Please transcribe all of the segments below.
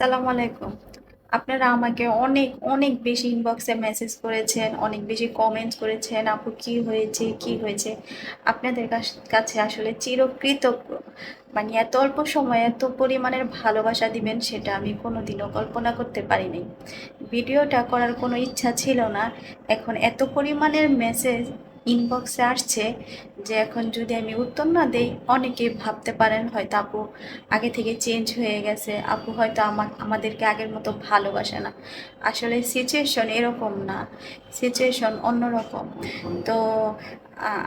সালাম আলাইকুম। আপনারা আমাকে অনেক অনেক বেশি ইনবক্সে মেসেজ করেছেন, অনেক বেশি কমেন্টস করেছেন, আপু কি হয়েছে কি হয়েছে? আপনাদের কাছ- আসলে চিরকৃতজ্ঞ। মানে এত অল্প সময়ে এত পরিমাণের ভালোবাসা দিবেন সেটা আমি কোনোদিনও কল্পনা করতে পারিনি। ভিডিওটা করার কোনো ইচ্ছা ছিল না। এখন এত পরিমাণের মেসেজ ইনবক্সে আসছে যে এখন যদি আমি উত্তর না দেই, অনেকে ভাবতে পারেন হয়তো আপু আগে থেকে চেঞ্জ হয়ে গেছে, আপু হয়তো আমার আমাদেরকে আগের মতো ভালোবাসে না। আসলে সিচুয়েশন এরকম না সিচুয়েশন অন্যরকম। তো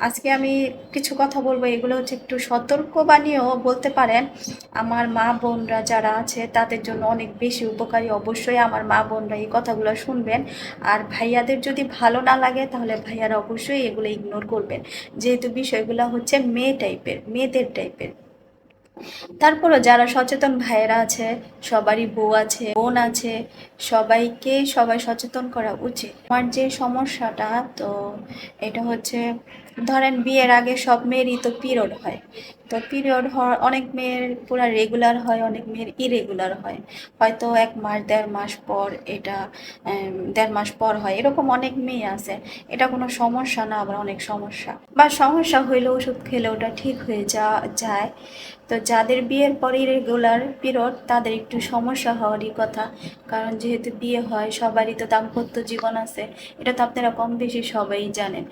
আজকে আমি কিছু কথা বলব, এগুলো হচ্ছে একটু সতর্কবাণীও বলতে পারেন। আমার মা বোনরা যারা আছে, তাদের জন্য অনেক বেশি উপকারী। অবশ্যই আমার মা বোনরা এই কথাগুলো শুনবেন। আর ভাইয়াদের যদি ভালো না লাগে, তাহলে ভাইয়ারা অবশ্যই এগুলো ইগনোর করবেন। যেহেতু বিষয়গুলো হচ্ছে মেয়ে টাইপের মেয়েদের টাইপের তারপরও যারা সচেতন ভাইয়েরা আছে, সবারই বউ আছে, বোন আছে, সবাইকে সবাই সচেতন করা উচিত। আমার যে সমস্যাটা, তো এটা হচ্ছে, ধরেন বিয়ের আগে সব মেয়েরই তো পিরিয়ড হয়। তো পিরিয়ড হওয়ার, অনেক মেয়ের পুরো রেগুলার হয়, অনেক মেয়ের ইরেগুলার হয়। হয়তো এক মাস, দেড় মাস পর এটা দেড় মাস পর হয়, এরকম অনেক মেয়ে আছে। এটা কোনো সমস্যা না, আবার অনেক সমস্যা। বা সমস্যা হইলে ওষুধ খেলে ওটা ঠিক হয়ে যা, যায়। তো যাদের বিয়ের পরে রেগুলার পিরিয়ড তাদের একটু সমস্যা হওয়ারই কথা। কারণ যেহেতু বিয়ে হয়, সবারই তো দাম্পত্য জীবন আছে, এটা তো আপনারা কম বেশি সবাই জানেন।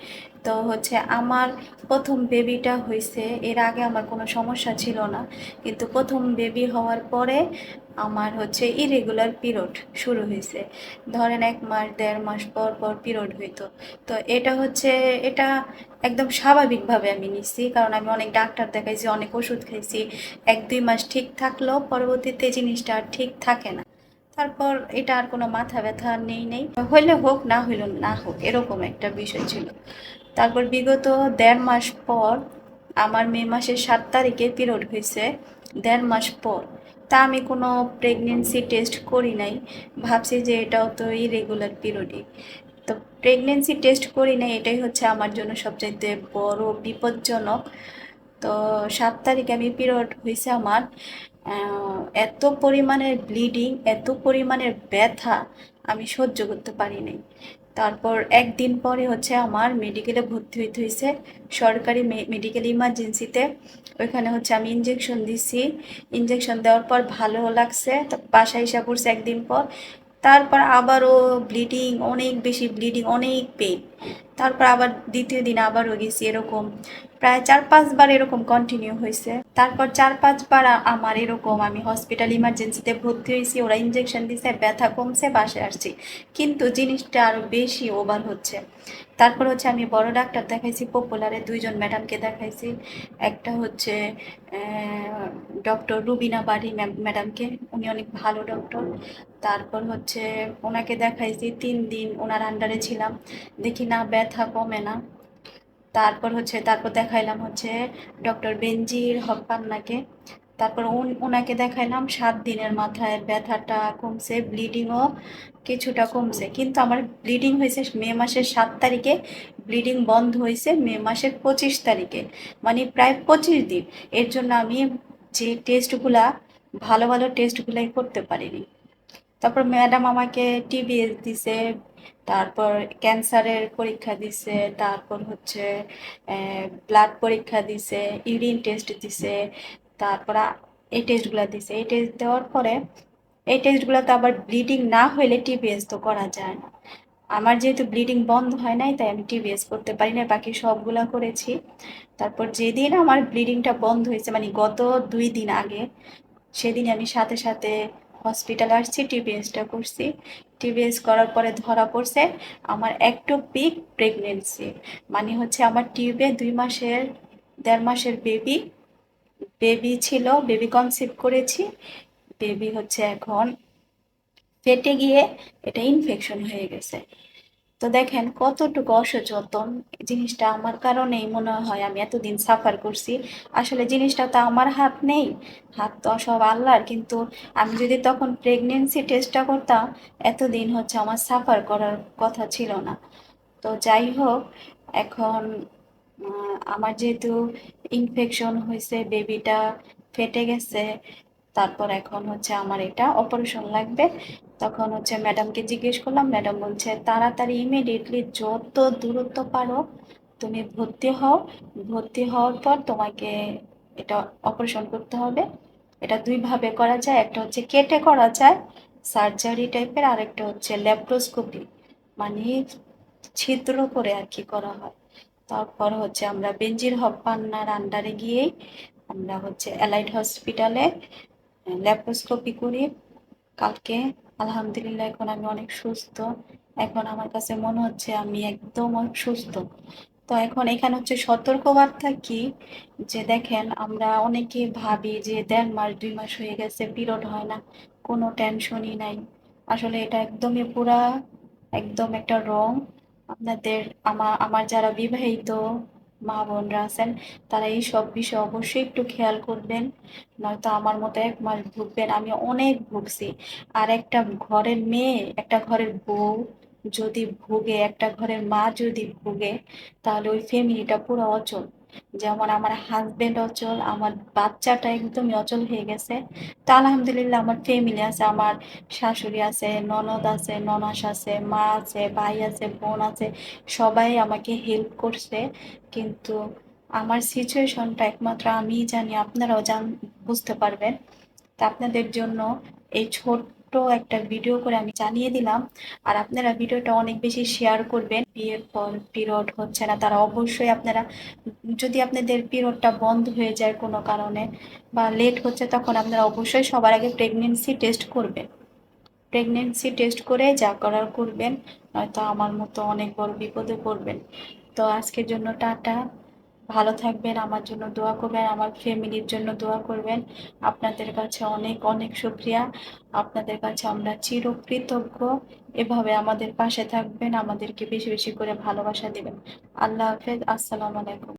তো হচ্ছে আমার প্রথম বেবিটা হয়েছে এর আগে আমার কোনো সমস্যা ছিল না। কিন্তু প্রথম বেবি হওয়ার পরে আমার হচ্ছে ইরেগুলার পিরিয়ড শুরু হয়েছে। ধরেন এক মাস, দেড় মাস পর পর পিরিয়ড হইতো। তো এটা হচ্ছে, এটা একদম স্বাভাবিকভাবে আমি নিচ্ছি কারণ আমি অনেক ডাক্তার দেখাইছি, অনেক ওষুধ খাইছি। এক, দুই মাস ঠিক থাকলেও পরবর্তীতে জিনিসটা আর ঠিক থাকে না। তারপর এটা আর কোনো মাথা ব্যথা নেই নেই। হইলে হোক, না হইল না হোক, এরকম একটা বিষয় ছিল। তারপর বিগত দেড় মাস পর আমার মে মাসের সাত তারিখে পিরিয়ড হয়েছে, দেড় মাস পর। তা আমি কোনো প্রেগনেন্সি টেস্ট করি নাই, ভাবছি যে এটাও তো ইরেগুলার পিরিয়ডই তো প্রেগনেন্সি টেস্ট করি নাই, এটাই হচ্ছে আমার জন্য সবচাইতে বড় বিপজ্জনক। তো সাত তারিখে আমি পিরিয়ড হয়েছে আমার এত পরিমাণের ব্লিডিং এত পরিমাণের ব্যথা আমি সহ্য করতে পারি নাই। তারপর একদিন পরে হচ্ছে আমার মেডিকেলে ভর্তি হইতে হয়েছে সরকারি মেডিকেল ইমার্জেন্সিতে ওইখানে হচ্ছে আমি ইঞ্জেকশন দিছি। ইঞ্জেকশন দেওয়ার পর ভালো লাগছে। বাসায় এসে পড়ছে একদিন পর। তারপর আবারও ব্লিডিং অনেক বেশি ব্লিডিং অনেক পেইন তারপর আবার দ্বিতীয় দিন আবারও গেছি এরকম। প্রায় চার পাঁচবার এরকম কন্টিনিউ হয়েছে তারপর চার, পাঁচবার আমার এরকম আমি হসপিটাল ইমার্জেন্সিতে ভর্তি হয়েছি, ওরা ইঞ্জেকশন দিছে, ব্যথা কমছে বাসে আসছি। কিন্তু জিনিসটা আরও বেশি ওভার হচ্ছে। তারপর হচ্ছে আমি বড় ডাক্তার দেখাইছি পপুলারে দুইজন ম্যাডামকে দেখাইছি। একটা হচ্ছে ডক্টর রুবিনা বাড়ি ম্যাডামকে উনি অনেক ভালো ডক্টর তারপর হচ্ছে ওনাকে দেখাইছি, তিন দিন ওনার আন্ডারে ছিলাম। দেখি না, ব্যথা কমে না। তারপর হচ্ছে, তারপর দেখাইলাম হচ্ছে ডক্টর বেনজির হক পান্নাকে। তারপর ওনাকে দেখাইলাম, সাত দিনের মাথায় ব্যথাটা কমছে ব্লিডিংও কিছুটা কমছে। কিন্তু আমার ব্লিডিং হয়েছে মে মাসের সাত তারিখে ব্লিডিং বন্ধ হয়েছে মে মাসের পঁচিশ তারিখে। মানে প্রায় পঁচিশ দিন। এর জন্য আমি যে টেস্টগুলা ভালো ভালো টেস্টগুলাই করতে পারিনি। তারপর ম্যাডাম আমাকে টিবিএস দিছে, তারপর ক্যান্সারের পরীক্ষা দিছে, তারপর হচ্ছে ব্লাড পরীক্ষা দিছে ইউরিন টেস্ট দিছে, তারপর এই টেস্টগুলো দিছে। এই টেস্ট দেওয়ার পরে, এই টেস্টগুলোতে আবার ব্লিডিং না হলে টিবিএস তো করা যায় না। আমার যেহেতু ব্লিডিং বন্ধ হয় নাই, তাই আমি টিবিএস করতে পারি না বাকি সবগুলা করেছি। তারপর যেদিন আমার ব্লিডিংটা বন্ধ হয়েছে মানে গত দুই দিন আগে সেদিন আমি সাথে সাথে হসপিটালে আসছি টিবিএসটা করছি। টিবিএস করার পরে ধরা পড়ছে আমার একটু বিগ প্রেগনেন্সি। মানে হচ্ছে আমার টিউবে দুই মাসের, দেড় মাসের বেবি বেবি ছিল, বেবি কনসিভ করেছি। বেবি হচ্ছে এখন ফেটে গিয়ে এটা ইনফেকশন হয়ে গেছে। তো দেখেন কতটুকু অসচেতন জিনিসটা আমার কারণেই মনে হয় আমি এতদিন সাফার করছি। আসলে জিনিসটা তো আমার হাত নেই। হাত তো সব আল্লাহর, কিন্তু আমি যদি তখন প্রেগনেন্সি টেস্টটা করতাম, এতদিন হচ্ছে আমার সাফার করার কথা ছিল না। তো যাই হোক, এখন আমার যেহেতু ইনফেকশন হয়েছে বেবিটা ফেটে গেছে, তারপর এখন হচ্ছে আমার এটা অপারেশন লাগবে। তখন হচ্ছে ম্যাডামকে জিজ্ঞেস করলাম ম্যাডাম বলছে, তাড়াতাড়ি ইমিডিয়েটলি যত দূরত্ব পারো তুমি ভর্তি হও। ভর্তি হওয়ার পর তোমাকে এটা অপারেশন করতে হবে। এটা দুইভাবে করা যায়, একটা হচ্ছে কেটে করা যায় সার্জারি টাইপের আর একটা হচ্ছে ল্যাপ্রোস্কোপি মানে ছিদ্র করে আর কি করা হয়। তারপর হচ্ছে আমরা বেঞ্জির হপ্পান্নার আন্ডারে গিয়েই আমরা হচ্ছে অ্যালাইড হসপিটালে ল্যাপ্রোস্কোপি করি। কালকে আলহামদুলিল্লাহ, এখন আমি অনেক সুস্থ। এখন আমার কাছে মনে হচ্ছে আমি একদম সুস্থ তো এখন এখানে হচ্ছে সতর্কবার্তা কি? যে দেখেন, আমরা অনেকে ভাবি যে দেড় মাস, দুই মাস হয়ে গেছে, পিরিয়ড হয় না, কোনো টেনশনই নাই। আসলে এটা একদমই পুরা, একদম একটা রং। আপনাদের আমার আমার যারা বিবাহিত মা বোনরা আছেন, তারা এই সব বিষয়ে অবশ্যই একটু খেয়াল করবেন। নয়তো আমার মতো এক মাস ভুগবেন, আমি অনেক ভুগছি। আর একটা ঘরের মেয়ে, একটা ঘরের বউ যদি ভুগে, একটা ঘরের মা যদি ভুগে, তাহলে ওই ফ্যামিলিটা পুরো অচল। যেমন আমার হাজবেন্ড অচল, আমার বাচ্চাটা একদমই অচল হয়ে গেছে। তা আলহামদুলিল্লাহ আমার ফ্যামিলি আছে, আমার শাশুড়ি আছে, ননদ আছে, ননাস আছে, মা আছে, ভাই আছে, বোন আছে, সবাই আমাকে হেল্প করছে। কিন্তু আমার সিচুয়েশনটা একমাত্র আমিই জানি, আপনারাও জান, বুঝতে পারবেন। তা আপনাদের জন্য এই ছোট্ট একটা ভিডিও করে আমি জানিয়ে দিলাম। আর আপনারা ভিডিওটা অনেক বেশি শেয়ার করবেন। বিয়ের পর পিরিয়ড হচ্ছে না, তারা অবশ্যই আপনারা, যদি আপনাদের পিরিয়ডটা বন্ধ হয়ে যায় কোনো কারণে বা লেট হচ্ছে তখন আপনারা অবশ্যই সবার আগে প্রেগনেন্সি টেস্ট করবেন। প্রেগনেন্সি টেস্ট করে যা করার করবেন, নয়তো আমার মতো অনেক বড় বিপদে পড়বেন। তো আজকের জন্য টাটা। ভালো থাকবেন, আমার জন্য দোয়া করবেন, আমার ফ্যামিলির জন্য দোয়া করবেন। আপনাদের কাছে অনেক অনেক শুক্রিয়া। আপনাদের কাছে আমরা চিরকৃতজ্ঞ। এভাবে আমাদের পাশে থাকবেন, আমাদেরকে বেশি বেশি করে ভালোবাসা দেবেন। আল্লাহ হাফেজ, আসসালামু আলাইকুম।